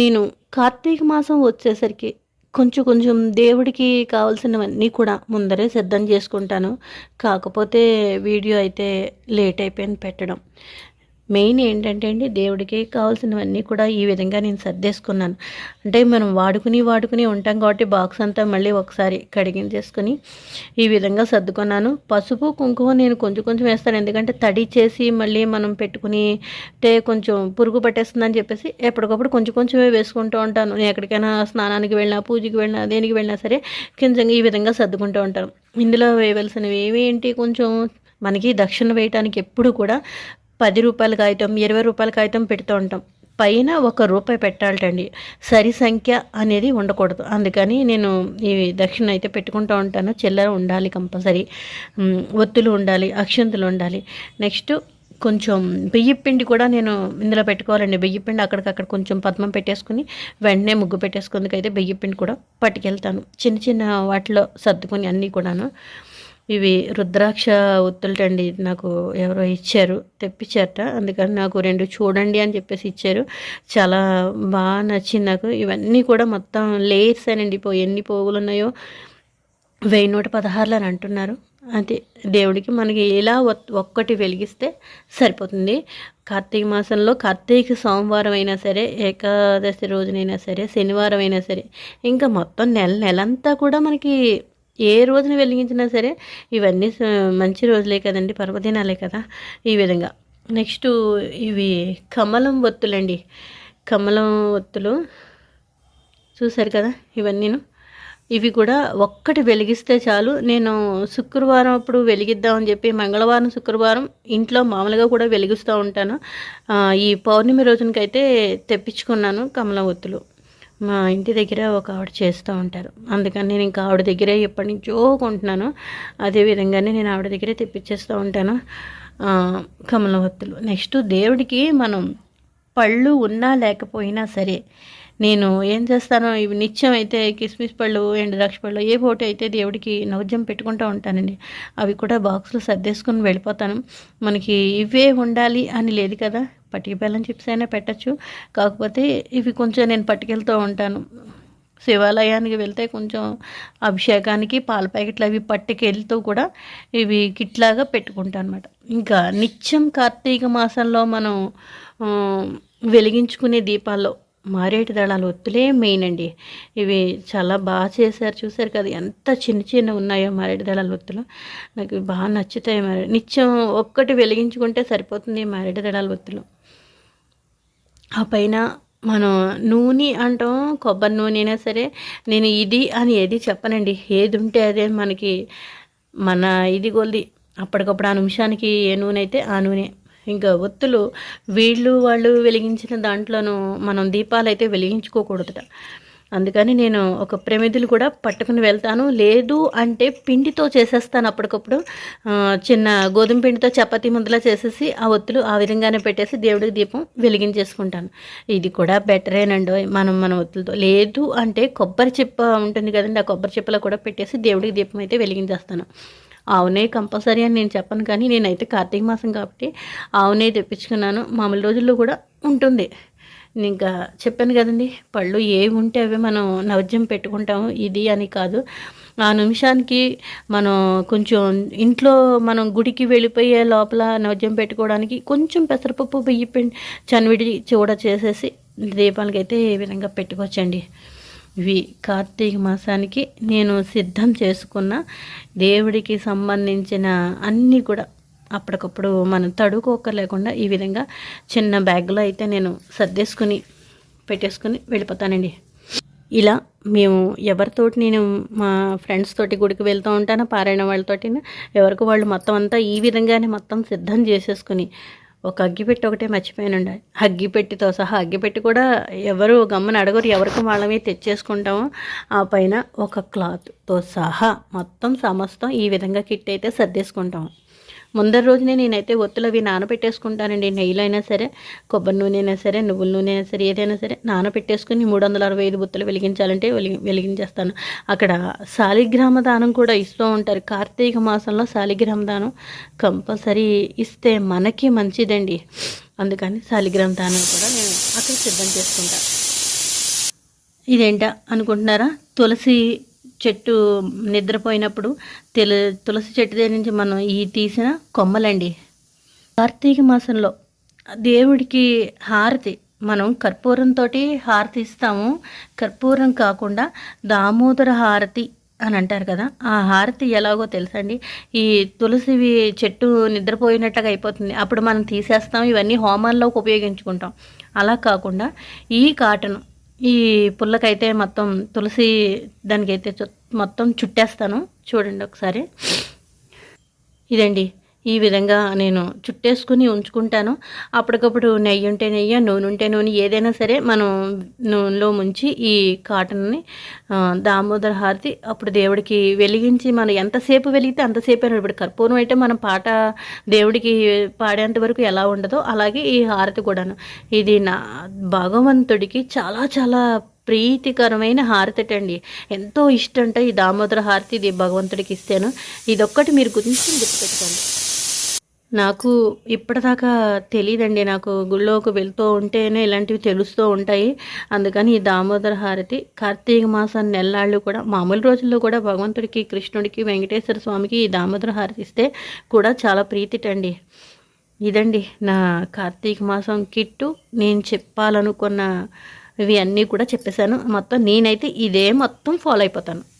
నేను కార్తీక మాసం వచ్చేసరికి కొంచెం కొంచెం దేవుడికి కావాల్సినవన్నీ కూడా ముందరే సిద్ధం చేసుకుంటాను. కాకపోతే వీడియో అయితే లేట్ అయిపోయింది పెట్టడం. మెయిన్ ఏంటంటే అండి దేవుడికి కావాల్సినవన్నీ కూడా ఈ విధంగా నేను సర్దేసుకున్నాను. అంటే మనం వాడుకుని వాడుకుని ఉంటాం కాబట్టి బాక్స్ అంతా మళ్ళీ ఒకసారి కడిగించేసుకుని ఈ విధంగా సర్దుకున్నాను. పసుపు కుంకుమ నేను కొంచెం కొంచెం వేస్తాను. ఎందుకంటే తడి చేసి మళ్ళీ మనం పెట్టుకుని అంటే కొంచెం పురుగు పట్టేస్తుందని చెప్పేసి ఎప్పటికప్పుడు కొంచెం కొంచెమే వేసుకుంటూ ఉంటాను. నేను ఎక్కడికైనా స్నానానికి వెళ్ళినా పూజకి వెళ్ళినా దేనికి వెళ్ళినా సరే కొంచెం ఈ విధంగా సర్దుకుంటూ ఉంటాను. ఇందులో వేయవలసినవి ఏవి ఏంటి? కొంచెం మనకి దక్షిణ వేయటానికి ఎప్పుడు కూడా పది రూపాయల కాగితం ఇరవై రూపాయల కాగితం పెడుతూ ఉంటాం. పైన ఒక రూపాయి పెట్టాలటండి. సరి సంఖ్య అనేది ఉండకూడదు. అందుకని నేను ఈ దక్షిణ అయితే పెట్టుకుంటూ ఉంటాను. చిల్లర ఉండాలి కంపల్సరీ. ఒత్తులు ఉండాలి అక్షంతులు ఉండాలి. నెక్స్ట్ కొంచెం బియ్యపిండి కూడా నేను ఇందులో పెట్టుకోవాలండి. బియ్యపిండి అక్కడికక్కడ కొంచెం పద్మం పెట్టేసుకుని వెంటనే ముగ్గు పెట్టేసుకుందుకైతే బియ్యపిండి కూడా పట్టుకెళ్తాను. చిన్న చిన్న వాటిలో సర్దుకొని అన్నీ కూడాను ఇవి రుద్రాక్ష ఒత్తులటండి నాకు ఎవరో ఇచ్చారు తెప్పించారట. అందుకని నాకు రెండు చూడండి అని చెప్పేసి ఇచ్చారు. చాలా బాగా నచ్చింది నాకు. ఇవన్నీ కూడా మొత్తం లేయర్స్ అనండి. పో ఎన్ని పోగులు ఉన్నాయో వెయ్యి నూట పదహారులు అని అంటున్నారు. అదే దేవుడికి మనకి ఇలా ఒక్కటి వెలిగిస్తే సరిపోతుంది. కార్తీక మాసంలో కార్తీక సోమవారం అయినా సరే ఏకాదశి రోజునైనా సరే శనివారం అయినా సరే ఇంకా మొత్తం నెల నెలంతా కూడా మనకి ఏ రోజున వెలిగించినా సరే ఇవన్నీ మంచి రోజులే కదండి పర్వదినాలే కదా. ఈ విధంగా. నెక్స్ట్ ఇవి కమలం ఒత్తులండి. కమలం ఒత్తులు చూశారు కదా ఇవన్నీను. ఇవి కూడా ఒక్కటి వెలిగిస్తే చాలు. నేను శుక్రవారం అప్పుడు వెలిగిద్దామని చెప్పి మంగళవారం శుక్రవారం ఇంట్లో మామూలుగా కూడా వెలిగిస్తూ ఉంటాను. ఈ పౌర్ణమి రోజునకైతే తెప్పించుకున్నాను కమలం ఒత్తులు. మా ఇంటి దగ్గర ఒక ఆవిడ చేస్తూ ఉంటారు. అందుకని నేను ఇంకా ఆవిడ దగ్గరే ఎప్పటి నుంచో కొంటున్నాను. అదే విధంగానే నేను ఆవిడ దగ్గరే తెప్పించేస్తూ ఉంటాను. కమలవత్తులు నెక్స్ట్ దేవుడికి మనం పళ్ళు ఉన్నా లేకపోయినా సరే నేను ఏం చేస్తానో? ఇవి నిత్యం అయితే కిస్మిస్ పళ్ళు ఎండు ద్రాక్ష పళ్ళు ఏ పోటీ అయితే దేవుడికి నైవేద్యం పెట్టుకుంటూ ఉంటానండి అవి కూడా బాక్స్లో సర్దేసుకుని వెళ్ళిపోతాను. మనకి ఇవే ఉండాలి అని లేదు కదా? పట్టిక బెల్లం చిప్స్ అయినా పెట్టచ్చు. కాకపోతే ఇవి కొంచెం నేను పట్టుకెళ్తూ ఉంటాను. శివాలయానికి వెళ్తే కొంచెం అభిషేకానికి పాల ప్యాకెట్లు అవి పట్టుకెళ్తూ కూడా ఇవి కిట్లాగా పెట్టుకుంటాను అనమాట ఇంకా నిత్యం కార్తీక మాసంలో మనం వెలిగించుకునే దీపాల్లో మారేటి దళాలు ఒత్తులే మెయిన్ అండి. ఇవి చాలా బాగా చేశారు. చూశారు కదా ఎంత చిన్న చిన్న ఉన్నాయో మారేడు దళాల ఒత్తులు. నాకు బాగా నచ్చుతాయి మరి. నిత్యం ఒక్కటి వెలిగించుకుంటే సరిపోతుంది ఈ మారేడు దళాల ఒత్తులు. ఆ పైన మనం నూనె అంటాం కొబ్బరి నూనె అయినా సరే నేను ఇది అని ఏది చెప్పనండి. ఏది ఉంటే అదే మనకి మన ఇది కొలిది. అప్పటికప్పుడు ఆ నిమిషానికి ఏ నూనె అయితే ఆ నూనె. ఇంకా ఒత్తులు వీళ్ళు వాళ్ళు వెలిగించిన దాంట్లోనూ మనం దీపాలు అయితే వెలిగించుకోకూడదుట. అందుకని నేను ఒక ప్రమిదులు కూడా పట్టుకుని వెళ్తాను. లేదు అంటే పిండితో చేసేస్తాను అప్పటికప్పుడు. చిన్న గోధుమ పిండితో చపాతీ ముద్దలా చేసేసి ఆ ఒత్తులు ఆ విధంగానే పెట్టేసి దేవుడికి దీపం వెలిగించేసుకుంటాను. ఇది కూడా బెటరేనండి మనం మన ఒత్తులతో. లేదు అంటే కొబ్బరి చిప్ప ఉంటుంది కదండి ఆ కొబ్బరి చిప్పలో కూడా పెట్టేసి దేవుడికి దీపం అయితే వెలిగించేస్తాను. ఆవునే కంపల్సరీ అని నేను చెప్పను కానీ నేనైతే కార్తీక మాసం కాబట్టి ఆవునే తెప్పించుకున్నాను. మామూలు రోజుల్లో కూడా ఉంటుంది. ఇంకా చెప్పాను కదండి పళ్ళు ఏవి ఉంటే అవి మనం నైవేద్యం పెట్టుకుంటాము. ఇది అని కాదు. ఆ నిమిషానికి మనం కొంచెం ఇంట్లో మనం గుడికి వెళ్ళిపోయే లోపల నవజ్యం పెట్టుకోవడానికి కొంచెం పెసరపప్పు బియ్య పిండి చనివిడి చూడ చేసేసి దీపాలకి అయితే ఈ విధంగా పెట్టుకోవచ్చండి. ఇవి కార్తీక మాసానికి నేను సిద్ధం చేసుకున్న దేవుడికి సంబంధించిన అన్నీ కూడా అప్పటికప్పుడు మనం తడుకోక లేకుండా ఈ విధంగా చిన్న బ్యాగ్లో అయితే నేను సర్దేసుకుని పెట్టేసుకుని వెళ్ళిపోతానండి. ఇలా మేము ఎవరితోటి నేను మా ఫ్రెండ్స్ తోటి గుడికి వెళ్తూ ఉంటాను పారాయణ వాళ్ళతోటి ఎవరికి వాళ్ళు మొత్తం అంతా ఈ విధంగానే మొత్తం సిద్ధం చేసేసుకుని ఒక అగ్గిపెట్టి ఒకటే మర్చిపోయానండి. అగ్గిపెట్టితో సహా అగ్గిపెట్టి కూడా ఎవరు గమ్మని అడగరు ఎవరికి వాళ్ళమే తెచ్చేసుకుంటాము ఆ పైన ఒక క్లాత్తో సహా మొత్తం సమస్తం ఈ విధంగా కిట్ అయితే సర్దేసుకుంటాము. ముందర రోజునే నేనైతే ఒత్తులు అవి నానబెట్టేసుకుంటానండి నెయ్యిలో అయినా సరే కొబ్బరి నూనె అయినా సరే నువ్వుల నూనె అయినా సరే ఏదైనా సరే నానబెట్టేసుకుని మూడు వందల అరవై ఐదు బుత్తలు వెలిగించాలంటే వెలిగి వెలిగించేస్తాను. అక్కడ శాలిగ్రామ దానం కూడా ఇస్తూ ఉంటారు. కార్తీక మాసంలో శాలిగ్రామ దానం కంపల్సరీ ఇస్తే మనకి మంచిదండి. అందుకని శాలిగ్రామ దానం కూడా నేను అక్కడ సిద్ధం చేసుకుంటాను ఇదేంటా అనుకుంటున్నారా? తులసి చెట్టు నిద్రపోయినప్పుడు తెలు తులసి చెట్టు దగ్గర నుంచి మనం ఈ తీసిన కొమ్మలండి. కార్తీక మాసంలో దేవుడికి హారతి మనం కర్పూరంతో హారతి ఇస్తాము. కర్పూరం కాకుండా దామోదర హారతి అని అంటారు కదా ఆ హారతి ఎలాగో తెలుసండి. ఈ తులసివి చెట్టు నిద్రపోయినట్టుగా అయిపోతుంది. అప్పుడు మనం తీసేస్తాం. ఇవన్నీ హోమాల్లోకి ఉపయోగించుకుంటాం. అలా కాకుండా ఈ కాటన్ ఈ పుల్లకైతే మొత్తం తులసి దానికైతే చు- మొత్తం చుట్టేస్తాను. చూడండి ఒకసారి. ఇదండి. ఈ విధంగా నేను చుట్టేసుకుని ఉంచుకుంటాను. అప్పటికప్పుడు నెయ్యి ఉంటే నెయ్యి నూనె ఉంటే నూనె ఏదైనా సరే మనం నూనెలో ముంచి ఈ కాటన్ని దామోదర హారతి అప్పుడు దేవుడికి వెలిగించి మనం ఎంతసేపు వెలిగితే అంతసేపు ఇప్పుడు కర్పూరం అయితే మనం పాట దేవుడికి పాడేంత వరకు ఎలా ఉండదో అలాగే ఈ హారతి కూడాను. ఇది నా భగవంతుడికి చాలా చాలా ప్రీతికరమైన హారతి అండి ఎంతో అంటే ఈ దామోదర హారతి ఇది భగవంతుడికి ఇస్తాను. ఇదొక్కటి మీరు గురించి గుర్తుపెట్టుకోండి. నాకు ఇప్పటిదాకా తెలియదండి నాకు గుళ్ళోకి వెళ్తూ ఉంటేనే ఇలాంటివి తెలుస్తూ ఉంటాయి. అందుకని ఈ దామోదర హారతి కార్తీక మాసం నెల్లాళ్ళు కూడా మామూలు రోజుల్లో కూడా భగవంతుడికి కృష్ణుడికి వెంకటేశ్వర స్వామికి ఈ దామోదర హారతి ఇస్తే కూడా చాలా ప్రీతిటండి. ఇదండి నా కార్తీక మాసం కిట్టు. నేను చెప్పాలనుకున్న ఇవి అన్నీ కూడా చెప్పేశాను. మొత్తం నేనైతే ఇదే మొత్తం ఫాలో అయిపోతాను.